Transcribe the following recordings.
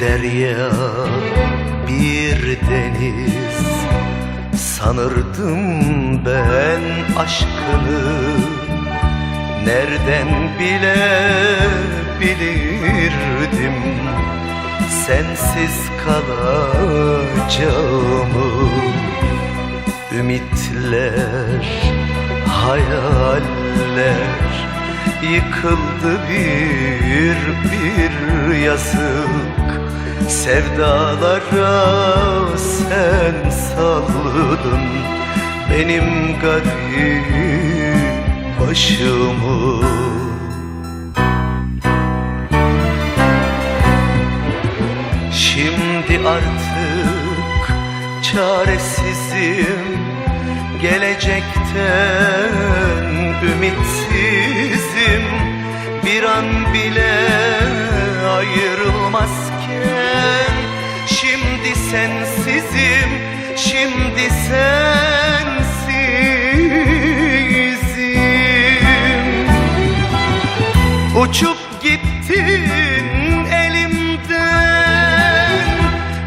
derya bir deniz. Sanırdım ben aşkını Nereden bilebilirdim? Sensiz kalacağımı Ümitler, hayaller. Yıkıldı bir bir yazık Sevdalara sen salladın Benim garip başımı. Şimdi artık çaresizim. Gelecekten ümitsizim. Bir an bile ayrılmazken Şimdi sensizim, şimdi sensizim. Uçup gittin elimden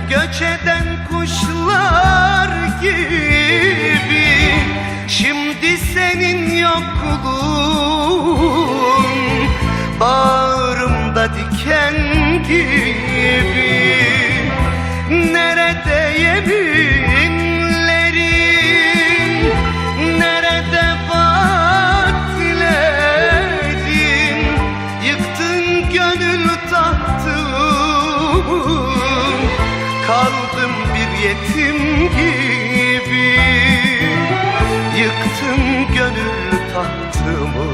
Göç eden kuşlar gibi. Şimdi senin yokluğun yetim gibi. Yıktın gönül tahtımı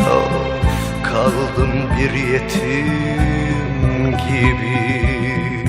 Of kaldım bir yetim gibi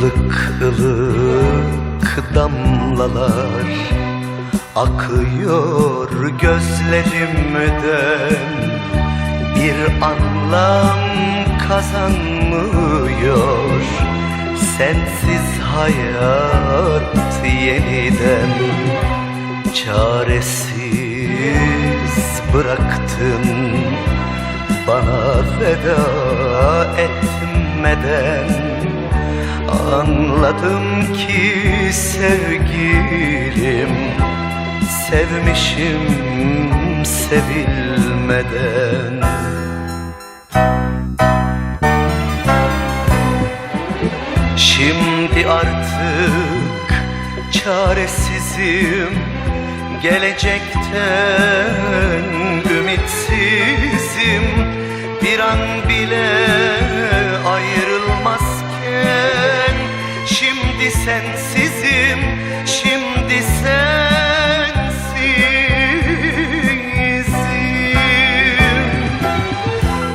ılık ılık damlalar akıyor gözlerimden. Bir anlam kazanmıyor sensiz hayat yeniden. Çaresiz bıraktın bana veda etmeden Anladım ki sevgilim Sevmişim sevilmeden. Şimdi artık çaresizim Gelecekten ümitsizim Bir an bile Şimdi sensizim, şimdi sensizim.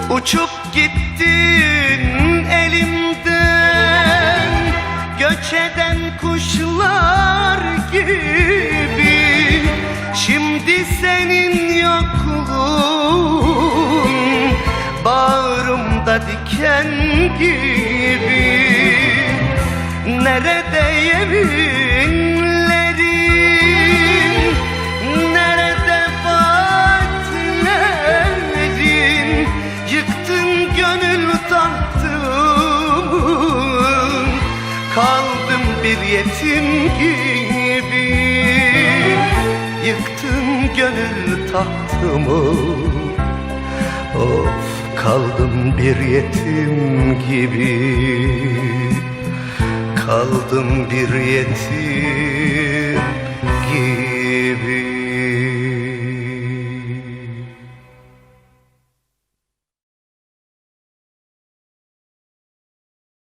Uçup gittin elimden Göç eden kuşlar gibi. Şimdi senin yokluğun Bağrımda diken gibi Nerede yeminlerin Nerede vaatlerin Yıktın gönül tahtımı Kaldım bir yetim gibi. Yıktın gönül tahtımı Of kaldım bir yetim gibi Kaldım bir yetim